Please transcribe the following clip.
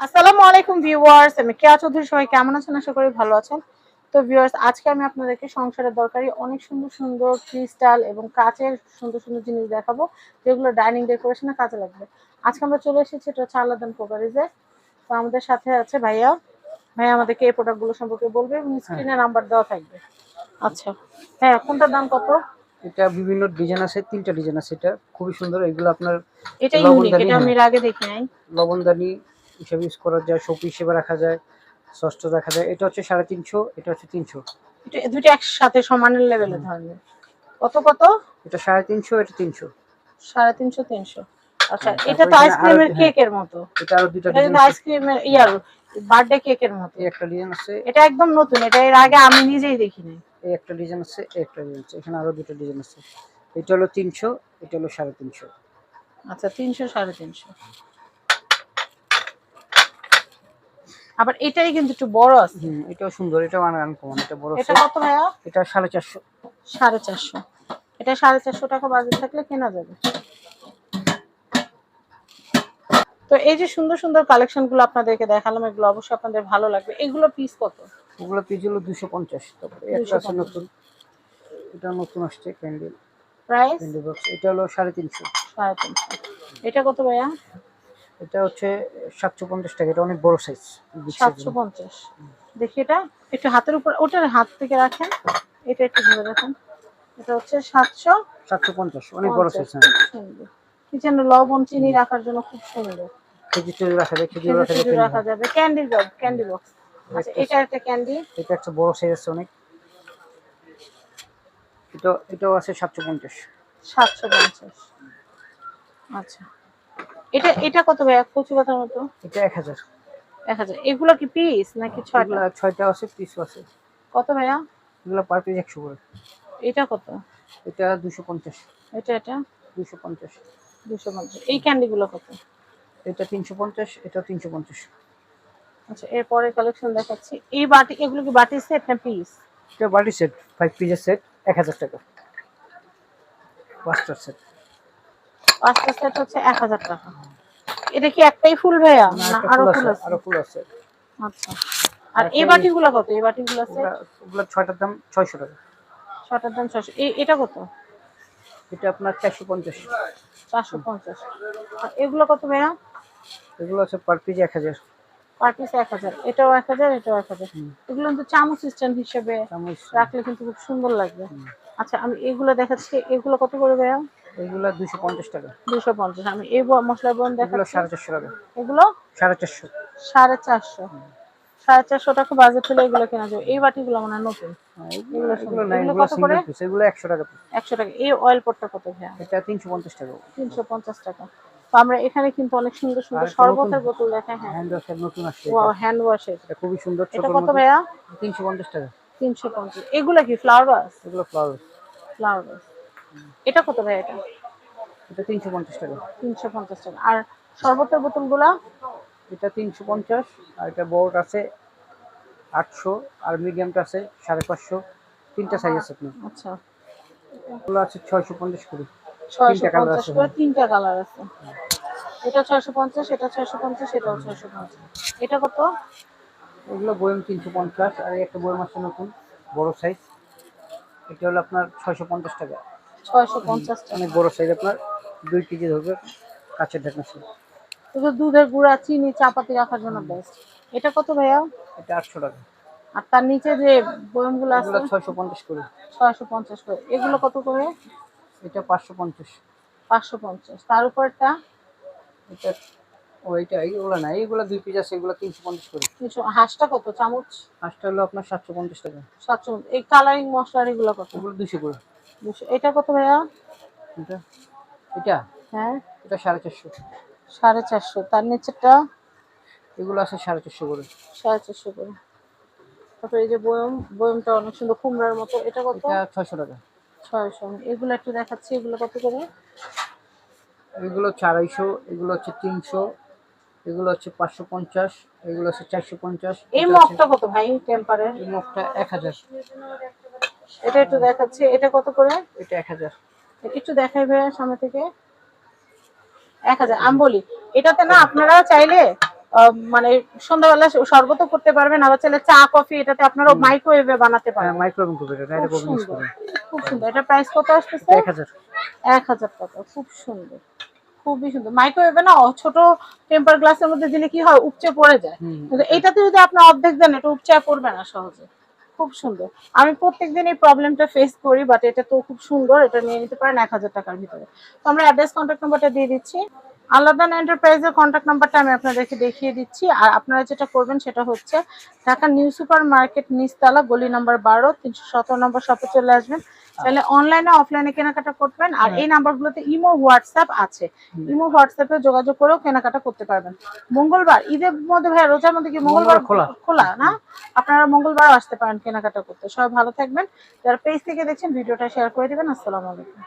আসসালামু আলাইকুম ভিউয়ার্স আমি কেয়া চৌধুরী সবাই কেমন আছেন? আশা করি ভালো আছেন। তো ভিউয়ার্স আজকে আমি আপনাদেরকে সংসারের দরকারি অনেক সুন্দর সুন্দর ক্রিস্টাল এবং কাচের সুন্দর সুন্দর জিনিস দেখাবো যেগুলো ডাইনিং ডেকোরেশনে কাজে লাগবে। আজকে আমরা চলে এসেছি এটা হচ্ছে আলাদান প্রকারিজে তো আমাদের সাথে আছে ভাইয়া। ভাইয়া আমাদেরকে এই প্রোডাক্টগুলো সম্পর্কে বলবে এবং স্ক্রিনে নাম্বার দেওয়া থাকবে। আচ্ছা। হ্যাঁ কোনটার দাম কত? এটা বিভিন্ন ডিজাইন আছে তিনটা ডিজাইন আছে এটা। খুবই সুন্দর এগুলো আপনার এটা ইউনিক এটা আমি হ্যাঁ। আগে দেখি নাই। লবণদানি হিসেবে ইউজ করা যায় শোপ হিসেবে রাখা যায় ষষ্ঠ রাখা যায়। এটা হচ্ছে সাড়ে তিনশো এটা হচ্ছে তিনশো। এটা দুটো একসাথে সমানের লেভেলে ধরনের। কত কত? এটা সাড়ে তিনশো এটা তিনশো। সাড়ে তিনশো তিনশো। আচ্ছা হ্যাঁ, এটা তো আইসক্রিমের হ্যাঁ। কেকের মতো। এটা আরও ডিজাইন আইসক্রিমের ইয়ার বার্থডে কেকের মতো। একটা ডিজাইন আছে। এটা একদম নতুন এটা এর আগে আমি নিজেই দেখিনি। এই একটা ডিজাইন আছে একটা ডিজাইন আছে। এখানে আরও দুটো ডিজাইন আছে। এটা হলো তিনশো এটা হলো সাড়ে তিনশো। আচ্ছা তিনশো সাড়ে তিনশো। আবার এটাই কিন্তু একটু বড় আছে। হুম এটাও সুন্দর এটাও আনকমন এটা বড় এটা কত ভাইয়া? এটা সাড়ে চারশো। সাড়ে চারশো। এটা সাড়ে চারশো টাকা বাজেট থাকলে কেনা যাবে। তো এই যে সুন্দর সুন্দর কালেকশনগুলো আপনাদেরকে দেখালাম এগুলো অবশ্যই আপনাদের ভালো লাগবে। এগুলো পিস কত? ওগুলো পিস হলো দুশো পঞ্চাশ তারপরে একটা আছে নতুন। এটা নতুন আসছে ক্যান্ডেল প্রাইস ক্যান্ডেল বক্স এটা হলো সাড়ে তিনশো। সাড়ে তিনশো। এটা কত ভাইয়া? এটা হচ্ছে সাতশো পঞ্চাশ টাকা এটা অনেক বড় সাইজ সাতশো পঞ্চাশ। দেখি এটা একটু হাতের উপর ওটার হাত থেকে রাখেন এটা একটু ধরে রাখেন। এটা হচ্ছে সাতশো সাতশো পঞ্চাশ অনেক বড় সাইজ হ্যাঁ। সুন্দর। কিচেনে লবণ চিনি রাখার জন্য খুব সুন্দর। কেজি চুরি রাখা যায় কেজি খেজুর রাখা যায় রাখা যাবে। ক্যান্ডি বক্স ক্যান্ডি বক্স আচ্ছা এটা একটা ক্যান্ডি এটা একটা বড় সাইজ আছে অনেক। এটা এটাও আছে সাতশো পঞ্চাশ। সাতশো পঞ্চাশ। আচ্ছা। এটা এটা কত ভাই কচু পাতার মতো? এটা এক হাজার। এক হাজার। এগুলো কি পিস নাকি ছয়টা? ছয়টা আছে পিসও আছে। কত ভাইয়া? এগুলো পার পিস একশো করে। এটা কত? এটা দুশো পঞ্চাশ। এটা এটা? দুশো পঞ্চাশ। দুশো পঞ্চাশ। এই ক্যান্ডিগুলো কত? এটা তিনশো পঞ্চাশ এটা তিনশো পঞ্চাশ। আচ্ছা এরপরে কালেকশন দেখাচ্ছি। এই বাটি এগুলো কি বাটি সেট না পিস এটা বাড়ি সেট ফাইভ পিসের সেট এক হাজার টাকা। পাঁচটার সেট পাঁচটা সেট হচ্ছে এক হাজার টাকা। এটা কি একটাই ফুল ভাইয়া? না আরও ফুল আছে আরও ফুল আছে। আচ্ছা। আর এই বাটিগুলো কত? এই বাটিগুলো আছে? ওগুলা ছয়টার দাম ছয়শো টাকা। ছটার দাম এই এটা কত? এটা আপনার চারশো পঞ্চাশ। চারশো পঞ্চাশ। আর এগুলো কত ভাইয়া? এগুলো আছে পার পিস এক হাজার। পার পিস এক হাজার। এটাও এক হাজার এটাও এক হাজার। এগুলো কিন্তু চামচ সিস্টেম হিসেবে রাখলে কিন্তু খুব সুন্দর লাগবে। আচ্ছা আমি এগুলো দেখাচ্ছি। এগুলো কত করে ভাইয়া? এগুলো দুশো পঞ্চাশ টাকা। দুশো পঞ্চাশ। আমি এই মশলা বন এগুলো দেখাচ্ছি। সাড়ে চারশো টাকা। এগুলো? সাড়ে চারশো। সাড়ে চারশো। সাড়ে চারশো টাকা বাজেট হলে এগুলো কেনা যাবে এই বাটিগুলো মানে নতুন। হ্যাঁ, এগুলো এগুলো না এগুলো এগুলো কত করে? এগুলো টাকা এই অয়েল পটটা কত এটা তিনশো পঞ্চাশ টাকা। তিনশো পঞ্চাশ টাকা। তো আমরা এখানে কিন্তু অনেক সুন্দর সুন্দর শরবতের বোতল দেখাই হ্যাঁ। হ্যান্ড ওয়াশের নতুন আসছে। ওয়াও হ্যান্ড ওয়াশের এটা খুবই সুন্দর এটা কত ভাইয়া? তিনশো পঞ্চাশ টাকা। তিনশো পঞ্চাশ। এগুলো কি ফ্লাওয়ার এগুলো ফ্লাওয়ার ফ্লাওয়ার এটা কত ভাই এটা? এটা তিনশো পঞ্চাশ টাকা। তিনশো পঞ্চাশ টাকা। আর শরবতের বোতলগুলা? এটা তিনশো পঞ্চাশ আর এটা বড়টা আছে আটশো আর মিডিয়ামটা আছে সাড়ে পাঁচশো। তিনটা সাইজ আছে আপনার। আচ্ছা। এগুলো আছে ছয়শো পঞ্চাশ করে। ছয়শো তিনটা colour পঞ্চাশ আছে, করে তিনটা কালার আছে। এটা ছয়শো পঞ্চাশ এটা ছয়শো পঞ্চাশ এটাও ছয়শো পঞ্চাশ। এটা কত? এগুলো বয়ম তিনশো পঞ্চাশ আর একটা বয়ম আছে নতুন বড় সাইজ এটা হলো আপনার ছয়শো পঞ্চাশ টাকা। ছয়শো পঞ্চাশ অনেক বড় সাইজ আপনার দুই কেজি ধরবে কাছের ঢাকনা ছিল এগুলো দুধের গুঁড়া চিনি চাপাতি রাখার জন্য বেস্ট এটা কত ভাইয়া? এটা আটশো টাকা। আর তার নিচে যে বয়মগুলো আছে? ছয়শো পঞ্চাশ করে। ছয়শো পঞ্চাশ করে। এগুলো কত করে? এটা পাঁচশো পঞ্চাশ। পাঁচশো পঞ্চাশ। তার উপরটা? এটা এইগুলো না এইগুলো দুই পিস আছে এগুলো তিনশো পঞ্চাশ করে। তিনশো হাঁসটা কত? চামচ? পাঁচটা হলো আপনার সাতশো পঞ্চাশ টাকা। সাতশো এই কালারিং মশলার এগুলো কত? এগুলো দুশো করে। এটা কত ভাইয়া? এটা? এটা? হ্যাঁ। এটা সাড়ে চারশো। সাড়ে চারশো। তার নিচেরটা? এগুলো আছে সাড়ে চারশো করে। সাড়ে চারশো করে। তারপর এই যে বয়ম বয়মটা অনেক সুন্দর কুমড়ার মতো। এটা কত? এটা ছয়শো টাকা। ছয়শো। এগুলো একটু দেখাচ্ছি এগুলো কত করে? এগুলো হচ্ছে আড়াইশো এগুলো হচ্ছে তিনশো এগুলো হচ্ছে পাঁচশো পঞ্চাশ এগুলো হচ্ছে চারশো পঞ্চাশ। এই মগটা কত ভাই? টেম্পারের? এই মগটা এক হাজার। এটা একটু দেখাচ্ছি। এটা কত করে? এটা এক হাজার। একটু দেখাই ভাইয়া সামনে থেকে। এক হাজার আমি বলি এটাতে না আপনারা চাইলে মানে সন্ধ্যাবেলা শরবত করতে পারবেন আবার চাইলে চা কফি এটাতে আপনারা মাইক্রোওয়েভে বানাতে পারেন। করবে এটা খুব সুন্দর। খুব সুন্দর। এটা প্রাইস কত আসতেছে? এক হাজার। এক হাজার টাকা। খুব সুন্দর। খুবই সুন্দর। মাইক্রোওয়েভে না ছোট টেম্পার গ্লাসের মধ্যে দিলে কি হয়? উপচে পড়ে যায়। কিন্তু যদি আপনি অর্ধেক দেন এটা উপচে পড়বে না সহজে। খুব সুন্দর। আমি প্রত্যেকদিন এই প্রবলেমটা ফেস করি বাট এটা তো খুব সুন্দর, এটা নিয়ে নিতে পারেন এক হাজার টাকার ভিতরে। তো আমরা অ্যাড্রেস কন্ট্যাক্ট নাম্বারটা দিয়ে দিচ্ছি। আলাদান এন্টারপ্রাইজের কন্ট্যাক্ট নাম্বারটা আমি আপনাদেরকে দেখিয়ে দিচ্ছি। আর আপনারা যেটা করবেন সেটা হচ্ছে ঢাকা নিউ সুপার মার্কেট নিচতলা গলি নাম্বার বারো তিনশো সতেরো নম্বর শপে চলে আসবেন। তাহলে অনলাইনে অফলাইনে কেনাকাটা করবেন। আর এই নাম্বারগুলোতে ইমো হোয়াটসঅ্যাপ আছে। ইমো হোয়াটসঅ্যাপে যোগাযোগ করেও কেনাকাটা করতে পারবেন। মঙ্গলবার ঈদের মধ্যে ভাই রোজার মধ্যে কি মঙ্গলবার খোলা। খোলা না? আপনারা মঙ্গলবার আসতে পারেন কেনাকাটা করতে। সবাই ভালো থাকবেন। যারা পেজ থেকে দেখছেন ভিডিওটা শেয়ার করে দিবেন। আসসালামু আলাইকুম।